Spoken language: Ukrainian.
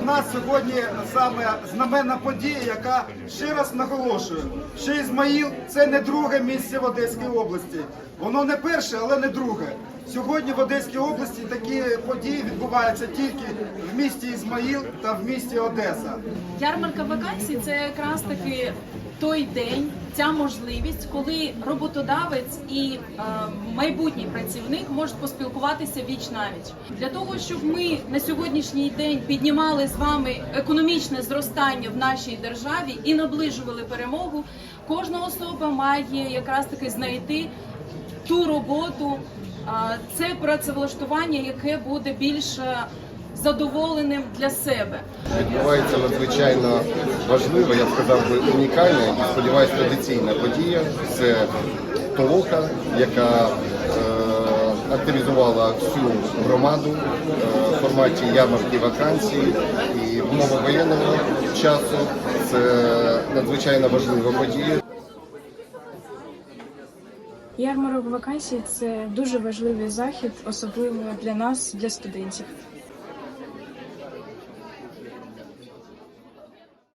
У нас сьогодні саме знаменна подія, яка ще раз наголошує, що Ізмаїл це не друге місце в Одеській області. Воно не перше, але не друге. Сьогодні в Одеській області такі події відбуваються тільки в місті Ізмаїл та в місті Одеса. Ярмарка вакансій це якраз таки той день, ця можливість, коли роботодавець і е, майбутній працівник можуть поспілкуватися віч навіч для того, щоб ми на сьогоднішній день піднімали з вами економічне зростання в нашій державі і наближували перемогу. Кожна особа має якраз таки знайти ту роботу, це працевлаштування, яке буде більш е, задоволеним для себе. відбувається надзвичайно важлива, я б сказав би унікальна і сподіваюся традиційна подія. Це толока, яка е, активізувала всю громаду е, форматі ярмарки вакансій і в воєнного часу. Це надзвичайно важлива подія. Ярмарок вакансій це дуже важливий захід, особливо для нас, для студентів.